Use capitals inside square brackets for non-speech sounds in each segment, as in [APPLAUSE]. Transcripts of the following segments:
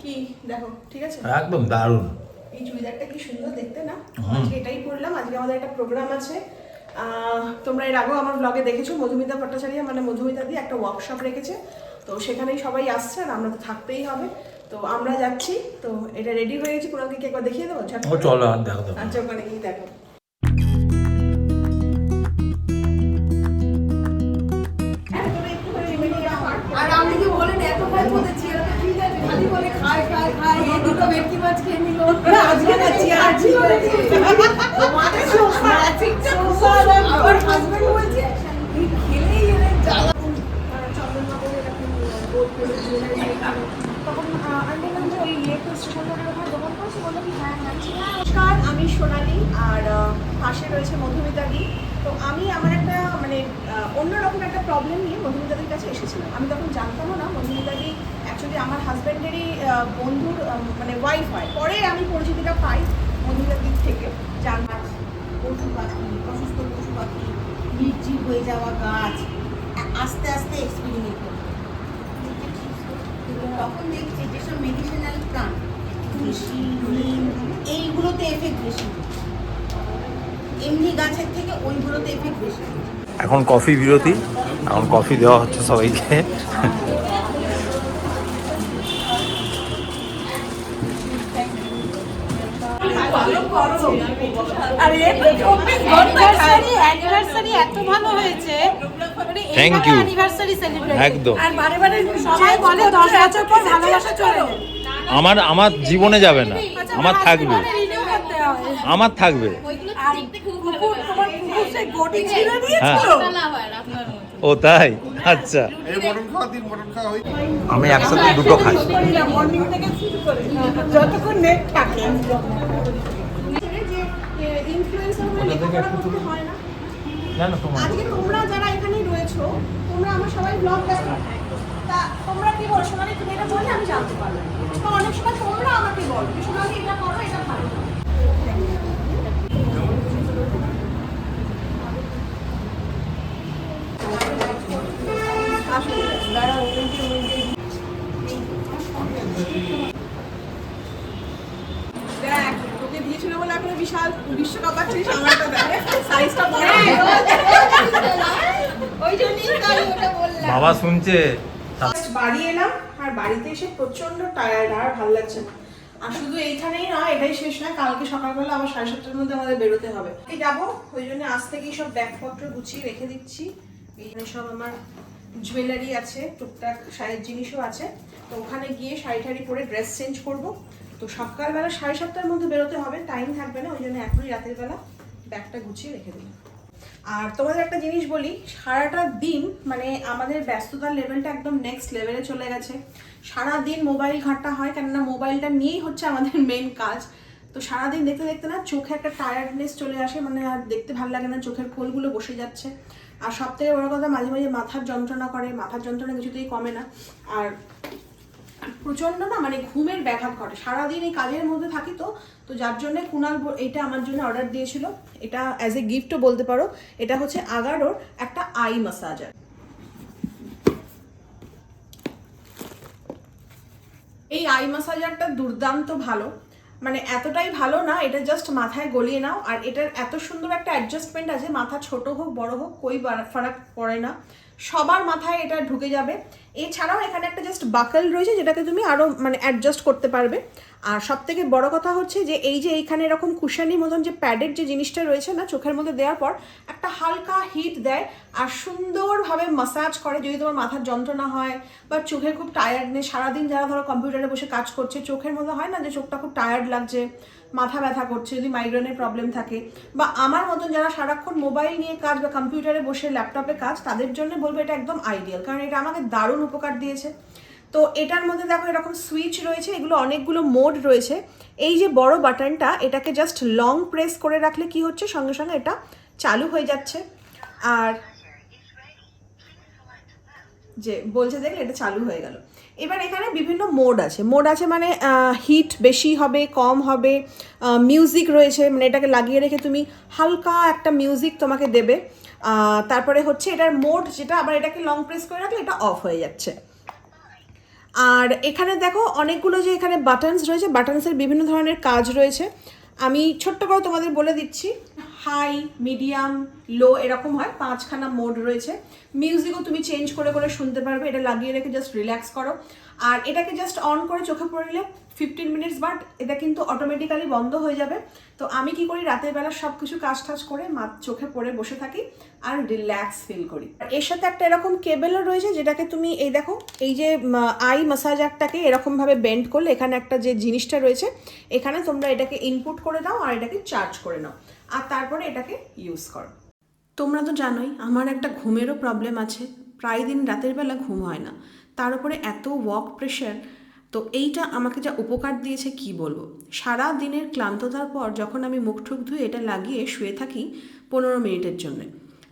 কি? দেখো ঠিক আছে? একদম দারুণ। এই চুড়িদারটা কি সুন্দর দেখতে না? আজকে এটাই পরলাম আজকে আমাদের একটা প্রোগ্রাম আছে। তোমরা এর আগেও আমার ব্লগে দেখেছ মধুমিতা ভট্টাচার্য মানে মধুমিতা দিয়ে একটা ওয়ার্কশপ রেখেছে। তো সেখানেই সবাই আসছে আর আমরা তো থাকতেই হবে। তো আমরা যাচ্ছি তো এটা রেডি হয়ে গেছি পুরো একবার দেখিয়ে দেবো চলো দেখো আচ্ছা ওখানে গিয়ে দেখো। দুটো ভেটকি মাছ খেয়ে নিল। না আজকে আমার হাজবেন্ড বলছে এই খেলেই জ্বালা নমস্কার আমি সোনালি আর পাশে রয়েছে মধুমিতা দি। তো আমি আমার একটা মানে অন্যরকম একটা প্রবলেম নিয়ে মধুমিতাদির কাছে এসেছিলাম। আমি তখন জানতামও না মধুমিতাদি অ্যাকচুয়ালি আমার হাজব্যান্ডেরই বন্ধুর মানে ওয়াইফ হয় পরে আমি পরিচিতিটা পাই বন্ধুদের দিক থেকে। জানতাম পশু পাখি অসুস্থ পশু পাখি নির্জীব হয়ে যাওয়া গাছ আস্তে আস্তে এক্সপেরিমেন্ট করতে তখন দেখছি যেসব মেডিসিনাল প্লান্ট তুলসী নিম এইগুলোতে এফেক্ট বেশি। এমনি গাছের থেকে ওইগুলোতে এফেক্ট বেশি। এখন কফি বিরতি। এখন কফি দেওয়া হচ্ছে সবাইকে। অ্যানিভার্সারি অ্যানিভার্সারি এত ভালো হয়েছে। মানে অ্যানিভার্সারি সেলিব্রেট একদম। আর বারে বারে সবাই বলে দশ বছর পর ভালোবাসা চলে আমার আমার জীবনে যাবে না। আচ্ছা, আমার থাকবে। আমার থাকবে। হ্যাঁ। ও তাই? আচ্ছা। আমি একসাথে দুটো খাই। মর্নিং থেকে শুরু করে যতক্ষণ নেট থাকে। ইনফ্লুয়েন্সার হলে লেখাপড়া করতে হয় না? আজকে তোমরা যারা এখানে রয়েছো তোমরা আমার সবাই ব্লগ দেখো তা তোমরা কি বলো? সোনালি তুমি এটা বললে আমি জানতে পারব তো অনেক সময় তোমরা আমাকে বলো যে সোনালি এটা করো এটা ভালো। দাঁড়াও, বলে এখনও বিশাল বিশ্বকাপ সাইজটা বড়। ওই জন্যই তো ওটা বললাম। বাবা শুনছে। বাড়ি এলাম আর বাড়িতে এসে প্রচণ্ড টায়ার্ড আর ভালো লাগছে না। আর শুধু এইখানেই নয় এটাই শেষ না কালকে সকালবেলা আবার সাড়ে সাতটার মধ্যে আমাদের বেরোতে হবে। এই যাব ওই জন্য আজ থেকেই সব ব্যাগপত্র গুছিয়ে রেখে দিচ্ছি। এইখানে সব আমার জুয়েলারি আছে টুকটাক শাড়ির জিনিসও আছে। তো ওখানে গিয়ে শাড়ি টাড়ি পরে ড্রেস চেঞ্জ করব। তো সকালবেলা সাড়ে সাতটার মধ্যে বেরোতে হবে টাইম থাকবে না, ওই জন্য এখনই রাতের বেলা ব্যাগটা গুছিয়ে রেখে দিলাম। আর তোমাদের একটা জিনিস বলি, সারাটা দিন মানে আমাদের ব্যস্ততার লেভেলটা একদম নেক্সট লেভেলে চলে গেছে। সারা দিন মোবাইল ঘাঁটা হয়, কেননা মোবাইলটা নিয়েই হচ্ছে আমাদের মেন কাজ। তো সারাদিন দেখতে দেখতে না চোখে একটা টায়ার্ডনেস চলে আসে মানে আর দেখতে ভালো লাগে না, চোখের খোলগুলো বসে যাচ্ছে। আর সব থেকে বড় কথা, মাঝে মাঝে মাথার যন্ত্রণা করে, মাথার যন্ত্রণা কিছুতেই কমে না। আর প্রচণ্ড না মানে ঘুমের ব্যাঘাত ঘটে। সারাদিন এই কাজের মধ্যে থাকি তো তো যার জন্য কুনাল এটা আমার জন্য অর্ডার দিয়েছিল। এটা অ্যাজ এ গিফটও বলতে পারো। এটা হচ্ছে আগারোর একটা আই মাসাজার এই আই মাসাজারটা দুর্দান্ত ভালো। মানে এতটাই ভালো না, এটা জাস্ট মাথায় গলিয়ে নাও। আর এটার এত সুন্দর একটা অ্যাডজাস্টমেন্ট আছে, মাথা ছোট হোক, বড় হোক, কই ফারাক পড়ে না। সবার মাথায় এটা ঢুকে যাবে। এছাড়াও এখানে একটা জাস্ট বাকল রয়েছে, যেটাকে তুমি আরও মানে অ্যাডজাস্ট করতে পারবে। আর সব থেকে বড় কথা হচ্ছে যে, এই যে এইখানে এরকম কুশানি মতন যে প্যাডের যে জিনিসটা রয়েছে না, চোখের মধ্যে দেওয়ার পর একটা হালকা হিট দেয় আর সুন্দরভাবে মাসাজ করে যদি তোমার মাথার যন্ত্রণা হয় বা চোখের খুব টায়ার্ডনেস সারাদিন যারা ধরো কম্পিউটারে বসে কাজ করছে, চোখের মধ্যে হয় না যে চোখটা খুব টায়ার্ড লাগছে, মাথা ব্যথা করছে, যদি মাইগ্রেনের প্রবলেম থাকে বা আমার মতন যারা সারাক্ষণ মোবাইল নিয়ে কাজ বা কম্পিউটারে বসে ল্যাপটপে কাজ, তাদের জন্য বলব এটা একদম আইডিয়াল কারণ এটা আমাকে দারুণ উপকার দিয়েছে। তো এটার মধ্যে দেখো এরকম সুইচ রয়েছে, এগুলো অনেকগুলো মোড রয়েছে। এই যে বড় বাটনটা এটাকে জাস্ট লং প্রেস করে রাখলে কি হচ্ছে? সঙ্গে সঙ্গে এটা চালু হয়ে যাচ্ছে। আর যে বলছে দেখলে এটা চালু হয়ে গেল। এবার এখানে বিভিন্ন মোড আছে। মোড আছে মানে হিট বেশি হবে, কম হবে মিউজিক রয়েছে মানে এটাকে লাগিয়ে রেখে তুমি হালকা একটা মিউজিক তোমাকে দেবে। তারপরে হচ্ছে এটার মোড যেটা, আবার এটাকে লং প্রেস করে রাখলে এটা অফ হয়ে যাচ্ছে। আর এখানে দেখো অনেকগুলো যে এখানে বাটনস রয়েছে বাটনসের বিভিন্ন ধরনের কাজ রয়েছে। আমি ছোট্ট করে তোমাদের বলে দিচ্ছি হাই মিডিয়াম লো এরকম হয়, পাঁচখানা মোড রয়েছে। মিউজিকও তুমি চেঞ্জ করে করে শুনতে পারবে, এটা লাগিয়ে রেখে জাস্ট রিল্যাক্স করো। আর এটাকে জাস্ট অন করে চোখে পড়লে ফিফটিন মিনিটস বাট এটা কিন্তু অটোমেটিক্যালি বন্ধ হয়ে যাবে। তো আমি কি করি? রাতের বেলা সব কিছু কাজ টাজ করে মা চোখে পড়ে বসে থাকি আর রিল্যাক্স ফিল করি। এর সাথে একটা এরকম কেবেলও রয়েছে, যেটাকে তুমি এই দেখো, এই যে আই মাসাজারটাকে এরকমভাবে বেন্ড করলে, এখানে একটা যে জিনিসটা রয়েছে, এখানে তোমরা এটাকে ইনপুট করে দাও আর এটাকে চার্জ করে নাও। আর তারপরে এটাকে ইউজ করো। তোমরা তো জানোই, আমার একটা ঘুমেরও প্রবলেম আছে। প্রায় দিন রাতের বেলা ঘুম হয় না। তার উপরে এত ওয়াক প্রেশার তো এইটা আমাকে যা উপকার দিয়েছে কি বলব? সারা দিনের ক্লান্ততার পর যখন আমি মুখ ঠুক ধুয়ে এটা লাগিয়ে শুয়ে থাকি পনেরো মিনিটের জন্য।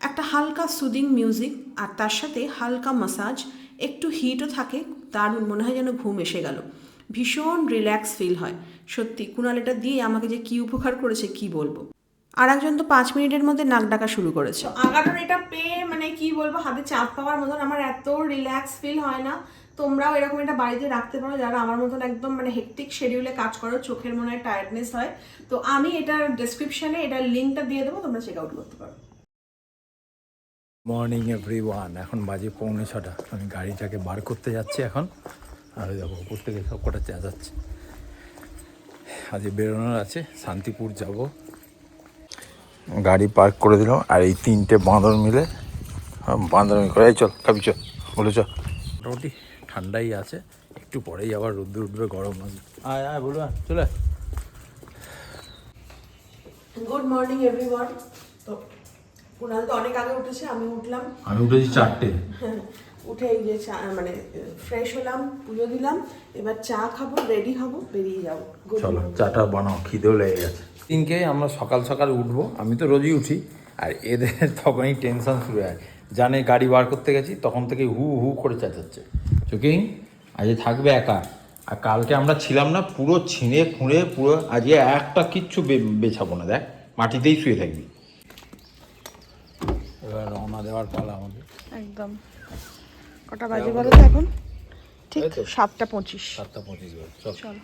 একটা হালকা সুদিং মিউজিক আর তার সাথে হালকা মাসাজ একটু হিটও থাকে, দারুণ মনে হয় যেন ঘুম এসে গেল। ভীষণ রিল্যাক্স ফিল হয়। সত্যি কুণাল এটা দিয়ে আমাকে যে কি উপকার করেছে কি বলব? আর একজন তো পাঁচ মিনিটের মধ্যে নাক ডাকা শুরু করেছে। আগানোর এটা পেয়ে মানে কি বলব হাতে চাপ পাওয়ার মতন আমার এত রিল্যাক্স ফিল হয় না। তোমরাও এরকম এটা বাড়িতে রাখতে পারো যারা আমার মতন একদম মানে হেকটিক শেডিউলে কাজ করো চোখের মনে হয় টায়ার্ডনেস হয়। তো আমি এটার ডেসক্রিপশনে এটার লিঙ্কটা দিয়ে দেবো তোমরা চেক আউট করতে পারো। মর্নিং এভরি ওয়ান এখন বাজে পৌনে ছটা। আমি গাড়িটাকে বার করতে যাচ্ছি এখন আর ওই দেখো উপর থেকে সব কটা চেঁচাচ্ছে। আজকে বেরোনোর আছে শান্তিপুর যাব। গাড়ি পার্ক করে দিলাম আর এই তিনটে বাঁদর মিলে হ্যাঁ, বাঁদর মিলে করে চল খাবি চল বলে চল। মোটামুটি ঠান্ডাই আছে একটু পরেই আবার রোদ্দুর উঠবে গরম আয় আয় বলবে চলে। আয়। গুড মর্নিং এভরিওয়ান তো কুণাল তো অনেক আগে উঠেছে আমি উঠলাম। আমি উঠেছি চারটে। [LAUGHS] উঠে এই যে চা মানে ফ্রেশ হলাম পুজো দিলাম এবার চা খাব রেডি হব বেরিয়ে যাব। চলো. চাটা বানাও খিদেও লেগে গেছে। দিনকে আমরা সকাল সকাল উঠবো। আমি তো রোজই উঠি আর এদের [LAUGHS] তখনই টেনশন শুরু হয়। জানে গাড়ি বার করতে গেছি তখন থেকে হু হু করে চেঁচাচ্ছে। চোখেই আজ থাকবে একা। আর কালকে আমরা ছিলাম না পুরো ছিঁড়ে খুঁড়ে পুরো আজকে একটা কিচ্ছু বে- বেছাবো না দেখ। মাটিতেই শুয়ে থাকবি। এবার রওনা দেওয়ার পালা আমাদের। একদম। কটা বাজে বলো তো এখন? ঠিক সাতটা পঁচিশ। সাতটা পঁচিশ চল।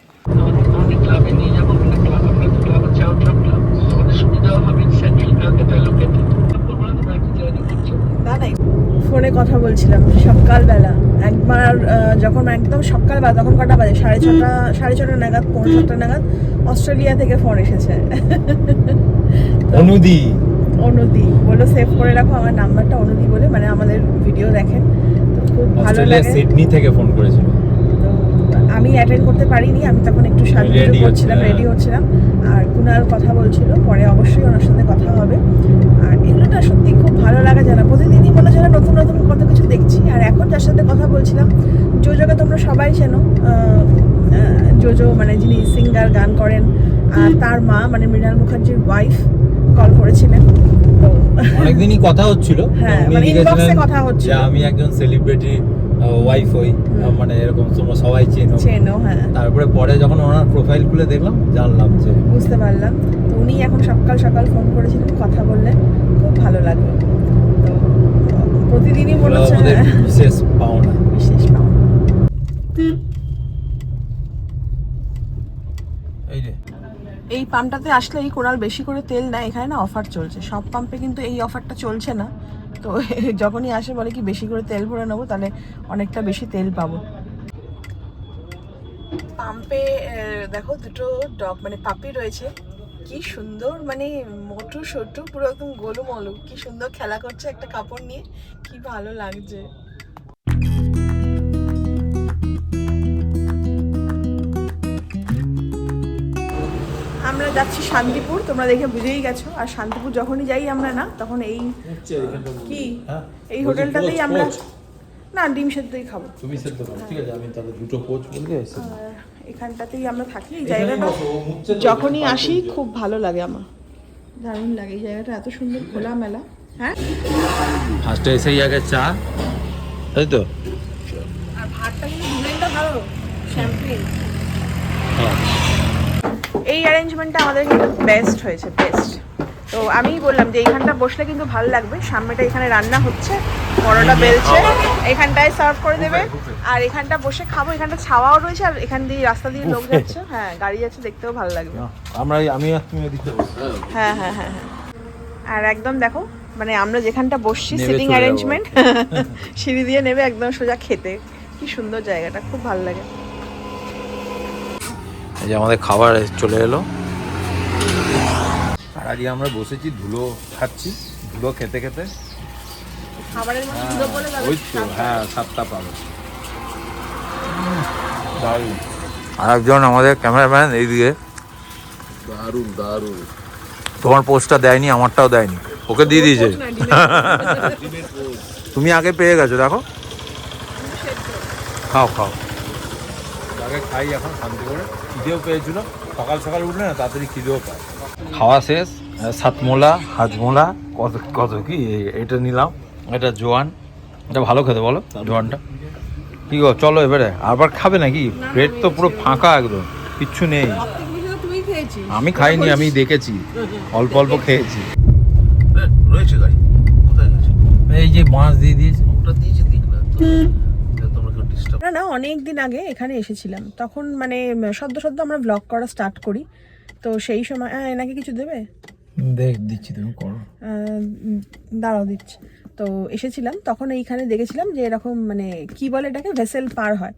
ফোনে কথা বলছিলাম সকালবেলা। একবার যখন একদম সকালবেলা তখন কটা বাজে? সাড়ে ছটা সাড়ে ছটা নাগাদ পৌনে সাতটা নাগাদ অস্ট্রেলিয়া থেকে ফোন এসেছে। অনুদি। অনুদি। বলো সেভ করে রাখো আমার নাম্বারটা অনুদি বলে মানে আমাদের ভিডিও দেখেন। তো খুব ভালো লাগে। সিডনি থেকে ফোন করেছিল। আমি অ্যাটেন্ড করতে পারিনি আমি তখন একটু সাজুগুজু করছিলাম রেডি হ্যাঁ। হচ্ছিলাম। আর কুনাল কথা বলছিল পরে অবশ্যই ওনার সাথে কথা হবে। আর এগুলো না সত্যি খুব ভালো লাগা জানা প্রতিদিনই মনে হয় নতুন নতুন কত কিছু দেখছি। আর এখন যার সাথে কথা বলছিলাম জোজোকে তোমরা সবাই চেনো। জোজো মানে যিনি সিঙ্গার গান করেন আর তার মা মানে মৃণাল মুখার্জির ওয়াইফ কল করেছিলেন। তো অনেকদিনই কথা হচ্ছিল। হ্যাঁ, মানে inbox কথা হচ্ছিল। যে আমি একজন সেলিব্রিটি ওয়াইফ হই মানে এরকম তোমরা সবাই চেনো। চেনো হ্যাঁ। তারপরে পরে যখন ওনার প্রোফাইল খুলে দেখলাম জানলাম যে বুঝতে পারলাম। তো উনি এখন সকাল সকাল ফোন করেছিলেন কথা বললেন খুব ভালো লাগল। প্রতিদিনই মনে হচ্ছে আমাদের হ্যাঁ, বিশেষ পাওনা। বিশেষ পাওনা। এই এই পাম্পটাতে আসলেই কোরাল বেশি করে তেল নেয় এখানে না অফার চলছে। সব পাম্পে কিন্তু এই অফারটা চলছে না। তো [LAUGHS] যখনই আসে বলে কি বেশি করে তেল ভরে নেব, তাহলে অনেকটা বেশি তেল পাবো। পাম্পে দেখো দুটো ডগ মানে পাপি রয়েছে। কি সুন্দর মানে মোটু সটু, পুরো একদম গোলু মলু কি সুন্দর খেলা করছে একটা কাপড় নিয়ে। কি ভালো লাগছে। আমরা যাচ্ছি শান্তিপুর তোমরা দেখে বুঝেই গেছো। আর শান্তিপুর যখনই যাই আমরা না তখন এই কি? হ্যাঁ। এই হোটেলটাতেই আমরা না ডিম সেদ্ধই খাব। তুমি সেদ্ধ করো ঠিক আছে? আমি তাহলে দুটো কোচ এখানটাতেই আমরা থাকি। এই জায়গাটা যখনই আসি খুব ভালো লাগে আমার। দারুণ লাগে এই জায়গাটা এত সুন্দর খোলামেলা। হ্যাঁ? ফার্স্টে এসেই আগে চা। তাই তো? আর ভাতটা কিন্তু ভালো শ্যাম্পেন এই অ্যারেঞ্জমেন্টটা আমাদের কিন্তু বেস্ট হয়েছে বেস্ট তো আমি বললাম যে এইখানটা বসলে কিন্তু ভালো লাগবে সামনেটা এখানে রান্না হচ্ছে বড়টা বেলছে এখানটায় সার্ভ করে দেবে আর এখানটা বসে খাব এখানটা ছাওয়াও রয়েছে আর এখান দিয়ে রাস্তা দিয়ে লোক যাচ্ছে হ্যাঁ গাড়ি যাচ্ছে দেখতেও ভালো লাগবে। আমরা আমি আর তুমি। হ্যাঁ হ্যাঁ হ্যাঁ হ্যাঁ। আর একদম দেখো মানে আমরা যেখানটা বসছি সিটিং অ্যারেঞ্জমেন্ট [LAUGHS] সিঁড়ি দিয়ে নেবে একদম সোজা খেতে। কি সুন্দর জায়গাটা খুব ভালো লাগে। এই যে আমাদের খাবার চলে এলো। আর আজকে আমরা বসেছি ধুলো খাচ্ছি ধুলো খেতে খেতে। খাবারের মধ্যে ধুলো বলে ওই তো হ্যাঁ সাতটা পাবে। দারুণ। আর একজন আমাদের ক্যামেরাম্যান এইদিকে। দারুণ দারুণ। তোমার পোস্টটা দেয়নি আমারটাও দেয়নি। ওকে দিয়ে দিয়েছে। [LAUGHS] তুমি আগে পেয়ে গেছো দেখো। খাও খাও। আগে খাই এখন শান্তি করে। খিদেও পেয়েছিল সকাল সকাল উঠলে না তাড়াতাড়ি খিদেও পায়। খাওয়া শেষ সাতমোলা হাজমোলা কত কত কি? এটা নিলাম এটা জোয়ান। এটা ভালো খেতে বলো জোয়ানটা। কি গো চলো এবারে আবার খাবে নাকি? পেট তো পুরো ফাঁকা একদম কিচ্ছু নেই। আমি খাইনি আমি দেখেছি অল্প অল্প খেয়েছি। রয়েছে গাড়ি কোথায় গেছে এই যে মাছ দিয়ে দিয়েছে। ওটা দিয়েছে দিক না না অনেক দিন আগে এখানে এসেছিলাম। তখন মানে সদ্য সদ্য আমরা ব্লগ করা স্টার্ট করি। তো সেই সময় হ্যাঁ এনাকে কিছু দেবে? দেখ দিচ্ছি তুমি করো। দাঁড়াও দিচ্ছি। তো এসেছিলাম তখন এইখানে দেখেছিলাম যে এরকম মানে কি বলে এটাকে? ভেসেল পার হয়।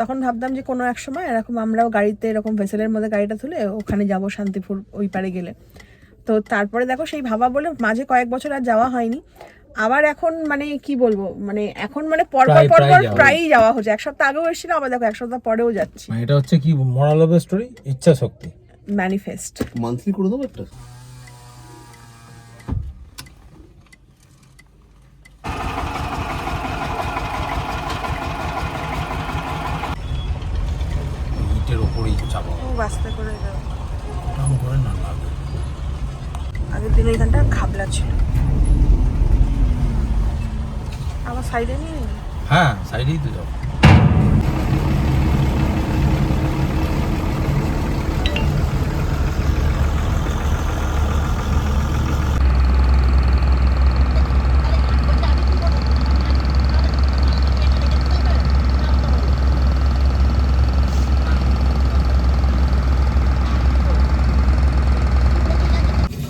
তখন ভাবতাম যে কোনো এক সময় এরকম আমরাও গাড়িতে এরকম ভেসেলের মধ্যে গাড়িটা তুলে ওখানে যাব শান্তিপুর ওই পারে গেলে। তো তারপরে দেখো সেই ভাবা বলে মাঝে কয়েক বছর আর যাওয়া হয়নি। আবার এখন মানে কি বলব? মানে এখন মানে পরপর পরপর প্রায়- পর যাওয়া প্রায়ই যাওয়া হচ্ছে। এক সপ্তাহ আগেও এসেছিলাম আবার দেখো এক সপ্তাহ পরেও যাচ্ছি। মানে এটা হচ্ছে কি মোরাল অফ স্টোরি ইচ্ছা শক্তি ম্যানিফেস্ট মান্থলি করে দেবো একটা ইটের ওপরেই চাপা ও বাস্তে করে যাও ওরকম করে না লাগে আগের দিন এখানটা খাবলা ছিল আমার সাইডে নিয়ে হ্যাঁ সাইডেই তো যাও।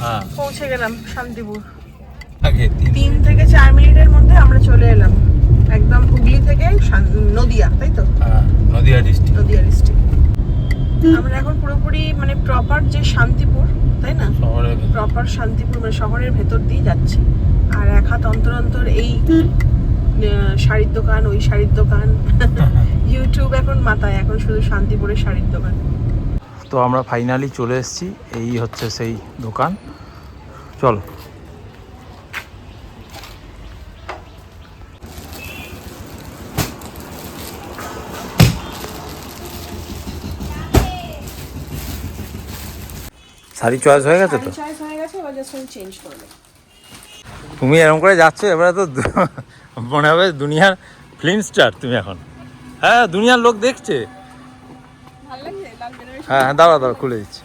হ্যাঁ। পৌঁছে গেলাম শান্তিপুর। আগে তিন থেকে চার মিনিটের মধ্যে আমরা চলে এলাম। একদম হুগলি থেকে নদিয়া তাই তো? নদিয়া ডিস্ট্রিক্ট নদিয়া ডিস্ট্রিক্ট আমরা এখন পুরোপুরি মানে প্রপার যে শান্তিপুর তাই না? প্রপার শান্তিপুর মানে শহরের ভেতর দিয়ে যাচ্ছি। আর এক হাত অন্তর অন্তর এই শাড়ির দোকান ওই শাড়ির দোকান। [LAUGHS] ইউটিউব এখন মাথায় এখন শুধু শান্তিপুরের শাড়ির দোকান। তো আমরা ফাইনালি চলে এসেছি এই হচ্ছে সেই দোকান। চলো। শাড়ি চয়েস হয়ে গেছে তো? চয়েস হয়ে গেছে এবার জাস্ট চেঞ্জ করব। তুমি এরকম করে যাচ্ছ এবারে তো মনে হবে দুনিয়ার ফিল্ম স্টার তুমি এখন। হ্যাঁ দুনিয়ার লোক দেখছে। হ্যাঁ হ্যাঁ দাঁড়া দাঁড়া খুলে দিচ্ছি।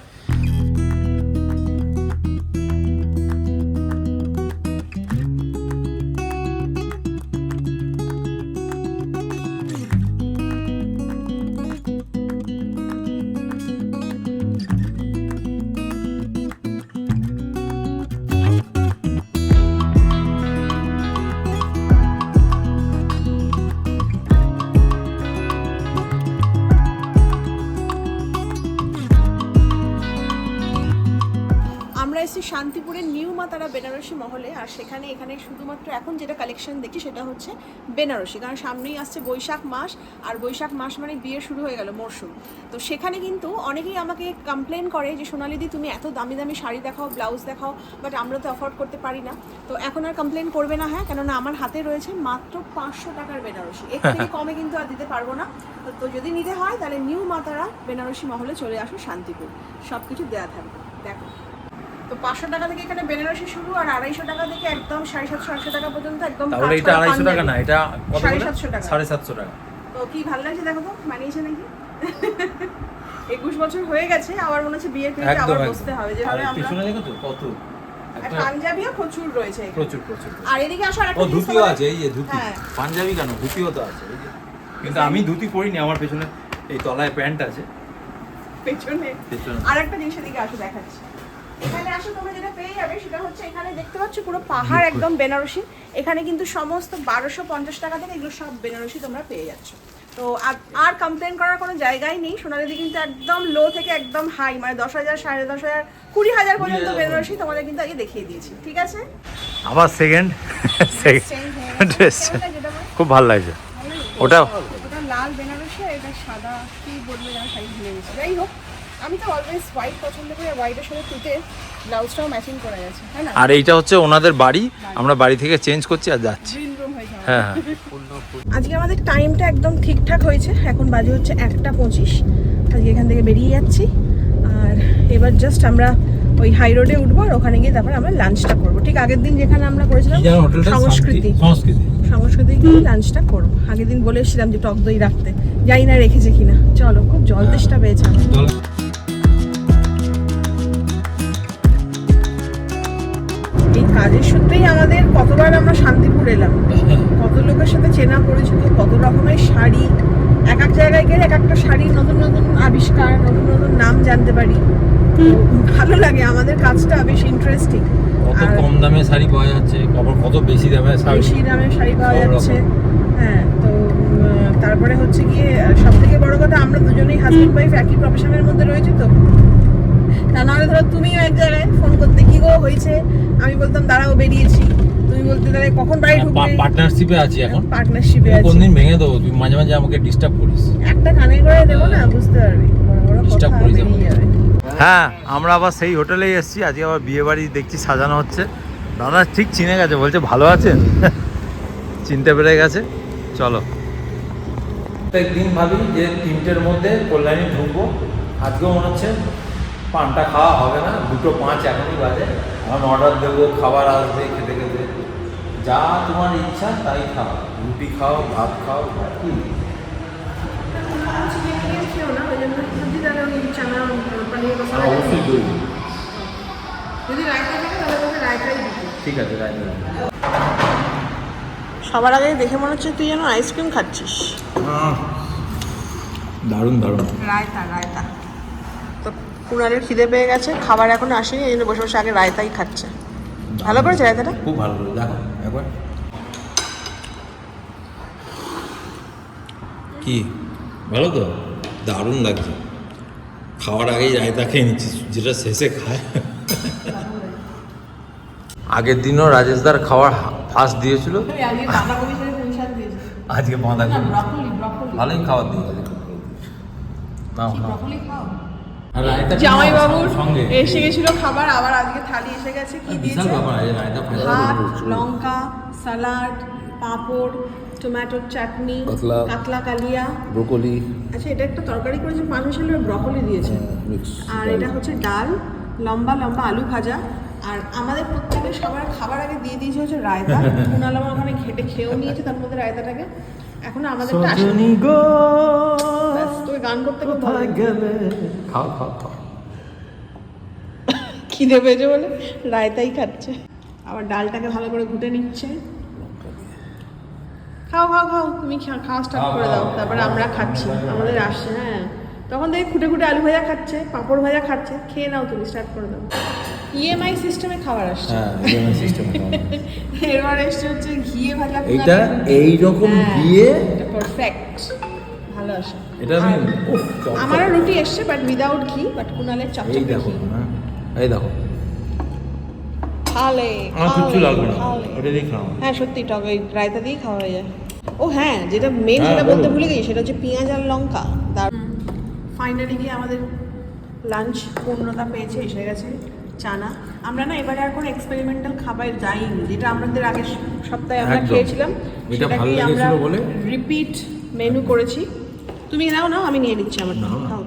এসেছি শান্তিপুরের নিউ মাতারা বেনারসি মহলে আর সেখানে এখানে শুধুমাত্র এখন যেটা কালেকশন দেখি সেটা হচ্ছে বেনারসি। কারণ সামনেই আসছে বৈশাখ মাস আর বৈশাখ মাস মানে বিয়ে শুরু হয়ে গেল মরশুম। তো সেখানে কিন্তু অনেকেই আমাকে কমপ্লেন করে যে সোনালিদি তুমি এত দামি দামি শাড়ি দেখাও ব্লাউজ দেখাও বাট আমরা তো অ্যাফোর্ড করতে পারি না। তো এখন আর কমপ্লেন করবে না হ্যাঁ? কেননা আমার হাতে রয়েছে মাত্র পাঁচশো টাকার বেনারসি। এর থেকে [LAUGHS] কমে কিন্তু আর দিতে পারব না। তো- তো যদি নিতে হয় তাহলে নিউ মাতারা বেনারসি মহলে চলে আসো শান্তিপুর। সব কিছু দেওয়া থাকবে। দেখো। তো পাঁচশো টাকা থেকে এখানে বেনারসি শুরু আর আড়াইশো টাকা থেকে একদম সাড়ে সাতশো আটশো টাকা পর্যন্ত একদম তাহলে এটা আড়াইশো টাকা না এটা সাড়ে সাতশো টাকা। সাড়ে সাতশো টাকা। তো কি ভালো লাগছে দেখো তো? মানিয়েছে নাকি? একুশ বছর হয়ে গেছে আবার মনে হচ্ছে বিয়ের পিড়িতে আবার বসতে হবে। যেভাবে আমরা পেছনে দেখো তো কত? পাঞ্জাবিও প্রচুর রয়েছে। প্রচুর প্রচুর আর এদিকে আসো ধুতিও আছে এই যে ধুতি। হ্যাঁ। পাঞ্জাবি কেন? ধুতিও তো আছে কিন্তু আমি ধুতি পরিনি আমার পেছনে এই তলায় প্যান্ট আছে। পেছনে। আর একটা জিনিস এদিকে আসো দেখাচ্ছি। আসো তোমরা যেটা পেয়ে যাবে সেটা হচ্ছে এখানে দেখতে পাচ্ছ পুরো পাহাড় একদম বেনারসি। এখানে কিন্তু সমস্ত বারোশো পঞ্চাশ টাকা থেকে এগুলো সব বেনারসি তোমরা পেয়ে যাচ্ছ। তো আর- কমপ্লেন করার কোনো জায়গাই নেই। সোনালিদি কিন্তু একদম লো থেকে একদম হাই মানে দশ হাজার সাড়ে দশ হাজার কুড়ি হাজার পর্যন্ত বেনারসি তোমাদের কিন্তু আগে দেখিয়ে দিয়েছি। ঠিক আছে? আবার সেকেন্ড [LAUGHS] ড্রেস খুব ভালো লাগছে। ওটা ওটা লাল বেনারসি আর এটা সাদা কি বলব যেন শাড়ি ভুলে গেছি। যাই হোক আমি তো অলওয়েজ হোয়াইট পছন্দ করি আর হোয়াইটের সাথে তুতে ব্লাউজটাও ম্যাচিং করে গেছে তাই না? আর এইটা হচ্ছে ওনাদের বাড়ি আমরা বাড়ি থেকে চেঞ্জ করছি আর যাচ্ছি। হ্যাঁ হ্যাঁ আজকে আমাদের টাইমটা একদম ঠিকঠাক হয়েছে এখন বাজে হচ্ছে একটা পঁচিশ। আজকে এখান থেকে বেরিয়ে যাচ্ছি আর এবার জাস্ট আমরা ওই হাই রোডে উঠবো আর ওখানে গিয়ে তারপর আমরা লাঞ্চটা করব। ঠিক আগের দিন যেখানে আমরা করেছিলাম সংস্কৃতি। সংস্কৃতি। সংস্কৃতি গিয়ে লাঞ্চটা করব। আগের দিন বলে এসেছিলাম যে টক দই রাখতে। জানি না রেখেছে কিনা। চলো খুব জল তেষ্টা পেয়েছে আমার। কতবার আমরা শান্তিপুর এলাম? কত লোকের সাথে চেনা পরিচিত কত রকমের শাড়ি এক এক জায়গায় গেলে এক একটা শাড়ির নতুন নতুন আবিষ্কার নতুন নতুন নাম জানতে পারি। ভালো লাগে আমাদের কাজটা বেশ ইন্টারেস্টিং কত কম দামে শাড়ি পাওয়া যাচ্ছে আবার কত বেশি দামে শাড়ি? বেশি দামে শাড়ি পাওয়া যাচ্ছে। হ্যাঁ তো তারপরে হচ্ছে গিয়ে সব থেকে বড় কথা আমরা দুজনেই হাজবেন্ড ওয়াইফ একই প্রফেশনের মধ্যে রয়েছে তো। তা নাহলে ধরো তুমিও এক জায়গায় ফোন করতে কি গো হয়েছে? আমি বলতাম দাঁড়াও বেরিয়েছি। তুমি বলতে দাঁড়ায় কখন বাড়ি ঢুকবে? পার্টনারশিপে আছি এখন। পার্টনারশিপে আছি। কোনদিন ভেঙে দেবো তুই মাঝে মাঝে আমাকে ডিস্টার্ব করিস। একটা কানে করে দেবো না? বুঝতে পারবি। Disturb করিস হ্যাঁ আমরা আবার সেই হোটেলেই এসেছি। আজকে আবার বিয়ে বাড়ি দেখছি সাজানো হচ্ছে। দাদা ঠিক চিনে গেছে বলছে ভালো আছেন [LAUGHS] চিনতে পেরে গেছে। চলো। প্রত্যেক দিন ভাবি যে তিনটের মধ্যে কল্যাণী ঢুকবো। আজকেও মনে হচ্ছে পানটা খাওয়া হবে না। দুটো পাঁচ এখনই বাজে। এখন অর্ডার দেবো খাবার আসবে খেতে খেতে। যা তোমার ইচ্ছা তাই খাও। রুটি খাও ভাত খাও কি অবশ্যই দই। যদি রায়তা থাকে তাহলে রায়তাই ঠিক আছে রাইট সবার আগে দেখে মনে হচ্ছে তুই যেন আইসক্রিম খাচ্ছিস। দারুণ দারুণ। রায়তা রায়তা। তো কুনারের খিদে পেয়ে গেছে খাবার এখন আসেনি এই জন্য বসে বসে আগে রায়তাই খাচ্ছে। ভালো করেছে রায়তাটা? খুব ভালো করে দেখো একবার। কি? ভালো তো? দারুণ লাগছে। খাওয়ার আগেই রায়তা খেয়ে নিচ্ছিস। যেটা শেষে খায়। আগের দিনও রাজেশদার খাওয়ার ফার্স্ট দিয়েছিল। আজকে বাঁধাকপি ব্রকলি ভালোই খাবার দিয়েছে। নাও নাও ব্রকলি খাও আর রায়তা কি জামাই বাবুর এসে গেছিল খাবার আবার আজকে থালি এসে গেছে কি দিয়েছে? ভাত লঙ্কা স্যালাড পাঁপড় টমেটোর চাটনি কাতলা। কাতলা কালিয়া। ব্রোকলি। আচ্ছা এটা একটা তরকারি করেছে ব্রকলি দিয়েছে। আর এটা হচ্ছে ডাল লম্বা লম্বা আলু ভাজা। আর আমাদের প্রত্যেকের সবার খাবার আগে দিয়ে দিয়েছে হচ্ছে রায়তা। [LAUGHS] কুনালাম ওখানে ঘেটে খেয়েও নিয়েছে তার মধ্যে রায়তাটাকে। এখন তোকে গান করতে করতে খাও খাও খাও। [LAUGHS] খিদে পেয়েছে বলে? রায়তাই খাচ্ছে। আবার ডালটাকে ভালো করে ঘুটে নিচ্ছে। খাও খাও খাও তুমি খাওয়া স্টার্ট করে দাও। তারপরে আমরা খাচ্ছি। আমাদের আসছে হ্যাঁ। তখন দেখি খুঁটে খুঁটে আলু ভাজা খাচ্ছে পাঁপড় ভাজা খাচ্ছে। খেয়ে নাও তুমি স্টার্ট করে দাও। ইএমআই সিস্টেমে খাবার আসছে। হ্যাঁ এই সিস্টেম এবার এসছে হচ্ছে ঘিয়ে ভাজা এইটা এই রকম দিয়ে পারফেক্ট ভালো আসে। এটা আমি আমারও রুটি এসছে বাট উইদাউট ঘি বাট কুনালের এই দেখো হ্যাঁ এই দেখো। খালে আমার কিচ্ছু লাগবে না। ওটা দিয়ে খাও। হ্যাঁ সত্যি টক ওই রায়তা দিয়েই খাওয়া হয়ে যায়। ও হ্যাঁ যেটা মেন হ্যাঁ, যেটা বলতে ভুলে গেছি সেটা হচ্ছে পেঁয়াজ আর লঙ্কা। তার ফাইনালি গিয়ে আমাদের লাঞ্চ পূর্ণতা পেয়েছে এসে গেছে চানা। আমরা না এবারে আর কোনো এক্সপেরিমেন্টাল খাবার যাইনি যেটা আমাদের আগের সপ্তাহে আমরা খেয়েছিলাম। এটা সেটাকেই আমরা রিপিট মেনু করেছি। তুমি নাও নাও আমি নিয়ে নিচ্ছি আমার। খাও খাও।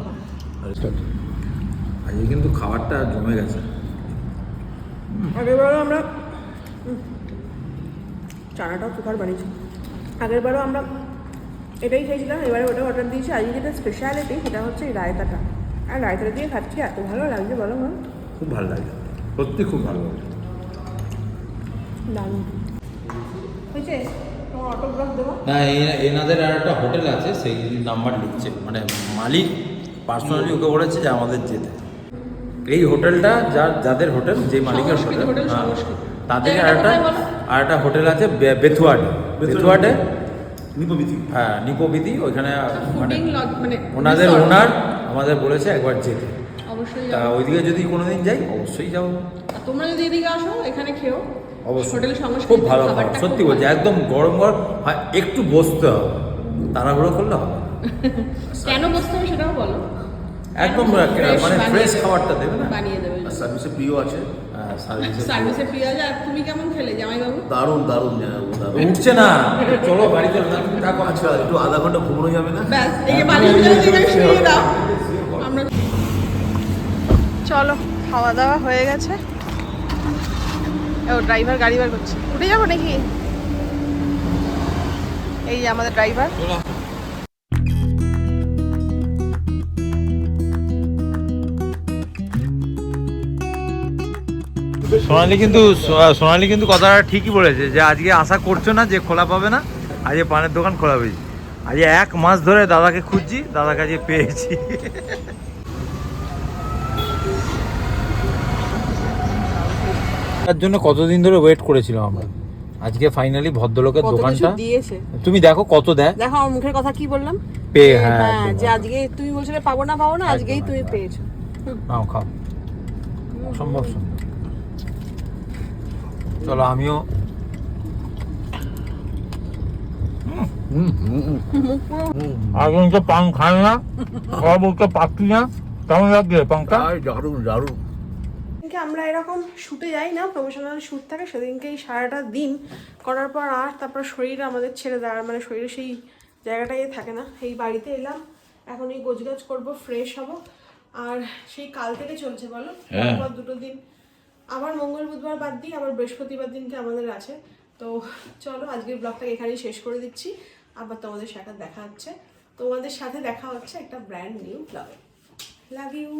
আজকে কিন্তু খাবারটা জমে গেছে। আগেরবারও আমরা চানাটাও সুপার বানিয়েছি। আগেরবারও আমরা এটাই খেয়েছিলাম এবারে ওটা অর্ডার দিয়েছি। আজকে যেটা স্পেশালিটি সেটা হচ্ছে এই রায়তাটা। আর রায়তাটা দিয়ে খাচ্ছি এত ভালো লাগছে বলো মা। খুব ভালো লাগে। সত্যি খুব ভালো লাগে। দারুণ। হয়েছে? না এনাদের আর একটা হোটেল আছে সেই নাম্বার লিখছে। মানে মালিক পার্সোনালি ওকে বলেছে যে আমাদের যেতে। এই হোটেলটা যার যাদের হোটেল যে মালিকের হোটেল হ্যাঁ। তাদের আর একটা আর একটা হোটেল আছে বে- বেথুয়াডে। বেথুয়াডে। নিপবিতি হ্যাঁ নিপোবিদি ওইখানে মানে ফুডিং লজ মানে ওনাদের ওনার আমাদের বলেছে একবার যেতে। অবশ্যই তা ওইদিকে যদি কোনোদিন যাই অবশ্যই যাব। তোমরা যদি এদিকে আসো এখানে খেও অবশ্যই। হোটেল খুব ভালো খাবার। সত্যি বলছি একদম গরম গরম হয় একটু বসতে হবে। তাড়াহুড়ো করলে হবে [LAUGHS] কেন বসতে হবে সেটাও বলো। একদম মানে ফ্রেশ খাবারটা দেবে না? বানিয়ে দেবে। আর সার্ভিসে প্রিয় আছে। হ্যাঁ, সার্ভিসে সার্ভিসে প্রিয় আছে। আর তুমি কেমন খেলে জামাইবাবু? দারুণ দারুণ জায়গা দারুণ। উঠছে না। চলো থাকো। আচ্ছা একটু আধা ঘণ্টা ঘুমানো যাবে না? ব্যাস এই বালিশ বিছানা থেকে শুয়ে দাও। আমরা চলো খাওয়া দাওয়া হয়ে গেছে। ও ড্রাইভার গাড়ি বার করছে। উঠে যাব নাকি? এই যে আমাদের ড্রাইভার সোনালি কিন্তু সোনালি কিন্তু কথাটা ঠিকই বলেছে যে আজকে আশা করছ না যে খোলা পাবে না আজকে পানের দোকান খোলা পেয়েছি আজকে এক মাস ধরে দাদাকে খুঁজছি দাদাকে আজকে পেয়েছি। তার জন্য কতদিন ধরে ওয়েট করেছিলাম আমরা? আজকে ফাইনালি ভদ্রলোকের দোকানটা দিয়েছে? তুমি দেখো কত দেয়। দেখো আমার মুখের কথা কি বললাম? পে হ্যাঁ হ্যাঁ যে আজকে তুমি বলছিলে পাবো না পাবো না আজকেই তুমি পেয়েছ। নাও খাও। অসম্ভব সুন্দর চলো আমিও আগুন তো পান খায় না খাওয়া বলতে পাচ্ছি না। কেমন লাগছে আর দারুণ দারুণ। সেদিনকে আমরা এরকম শুটে যাই না প্রফেশনাল শ্যুট থাকে সেদিনকে এই সারাটা দিন করার পর আর তারপর শরীর আমাদের ছেড়ে দেয় আর মানে শরীরে সেই জায়গাটাই থাকে না। এই বাড়িতে এলাম এখন এই গোছগাছ করব ফ্রেশ হব। আর সেই কাল থেকে চলছে বলো? আবার দুটো দিন। আবার মঙ্গল বুধবার বাদ দিই আবার বৃহস্পতিবার দিনকে আমাদের আছে। তো চলো আজকের ব্লগটাকে এখানেই শেষ করে দিচ্ছি। আবার তোমাদের সাথে দেখা হচ্ছে। তোমাদের সাথে দেখা হচ্ছে একটা ব্র্যান্ড নিউ ব্লগে লাভ ইউ